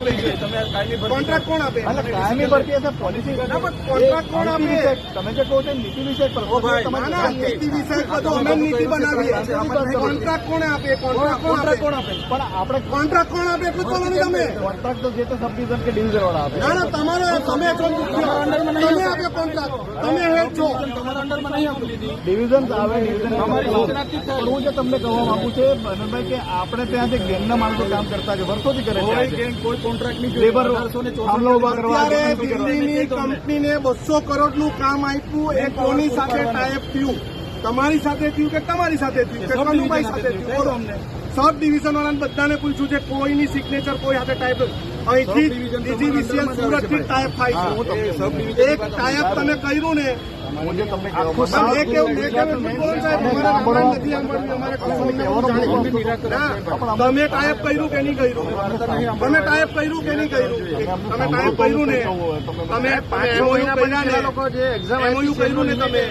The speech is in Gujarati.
કોન્ટ્રાક્ટ કોણ આપે? કાયમી ભરતી હશે પોલિસી ના, કોણ આપે? તમે જે કહો છો નીતિ જાતે. નીતિ વિષયક બધું અમે નીતિ બનાવીએ કોન્ટ્રાક્ટ કોણ આપે? કોન્ટ્રાક્ટ કોણ આપે? કોણ આપે? પણ આપણે કોન્ટ્રાક્ટ કોણ આપે એટલું બોલો તમે? કોન્ટ્રાક્ટ તો જે તે સબ ડિવિઝન કે ડિવિઝન વાળા આપે. ના ના તમારે તમે મુખ્ય તમે હેડ છો ડિવિઝન આવે ડિવિઝન અમારી સૂચનાથી પણ હું જે તમને કહેવા માંગુ છું. બનનભાઈ કે આપણે ત્યાં જે ગેંગના માણસો કામ કરતા છે વર્ષોથી કરે છે. કોઈ આજે. કોઈ કોન્ટ્રાક્ટ નહીં લેબર થાંભલો ઊભા કરવા? દિલ્હીની કંપનીને બસો કરોડનું કામ આપ્યું એ કોની સાથે ટાઈપ થયું? તમારી સાથે થયું કે તમારી સાથે થયું? કે સબ કનુભાઈ ડિવિઝન સાથે થયું? બોલો અમને. સબ ડિવિઝન વાળાને બધાને પૂછ્યું છે કોઈની સિગ્નેચર કોઈ સાથે ટાઈપ અહીંથી ડીજીવીસીએલ સુરતથી ટાઈપ થાય છે. એક ટાઈપ તમે કર્યું ના, તમે ટાઈપ કર્યું કે નહીં કર્યું? તમે ટાઈપ કર્યું કે નહીં કર્યું? તમે ટાઈપ કર્યું ને તમે એમઓયુ કર્યા ને એમઓયુ કર્યું ને તમે